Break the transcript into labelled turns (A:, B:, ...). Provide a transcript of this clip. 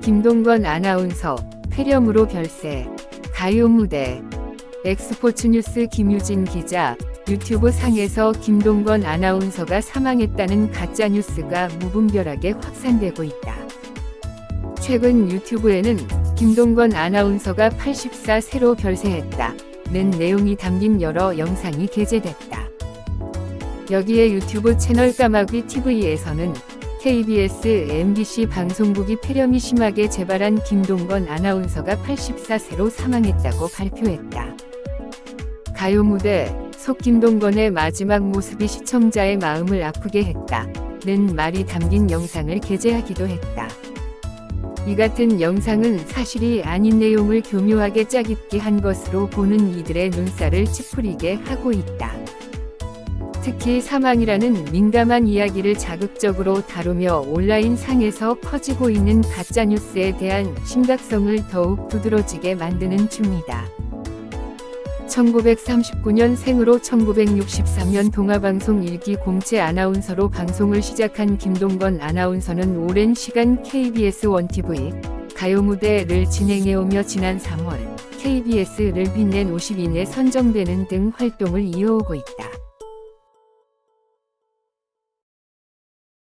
A: 김동건 아나운서, 폐렴으로 별세, 가요 무대, 엑스포츠 뉴스 김유진 기자, 유튜브 상에서 김동건 아나운서가 사망했다는 가짜 뉴스가 무분별하게 확산되고 있다. 최근 유튜브에는 김동건 아나운서가 84세로 별세했다 는 내용이 담긴 여러 영상이 게재됐다. 여기에 유튜브 채널 까마귀 TV에서는 KBS, MBC 방송국이 폐렴이 심하게 재발한 김동건 아나운서가 84세로 사망했다고 발표했다. 가요 무대, 속 김동건의 마지막 모습이 시청자의 마음을 아프게 했다 는 말이 담긴 영상을 게재하기도 했다. 이 같은 영상은 사실이 아닌 내용을 교묘하게 짜깁기 한 것으로 보는 이들의 눈살을 찌푸리게 하고 있다. 특히 사망이라는 민감한 이야기를 자극적으로 다루며 온라인 상에서 퍼지고 있는 가짜뉴스에 대한 심각성을 더욱 두드러지게 만드는 중이다. 1939년 생으로 1963년 동아방송 일기 공채 아나운서로 방송을 시작한 김동건 아나운서는 오랜 시간 KBS 원TV 가요 무대를 진행해오며 지난 3월 KBS를 빛낸 50인에 선정되는 등 활동을 이어오고 있다.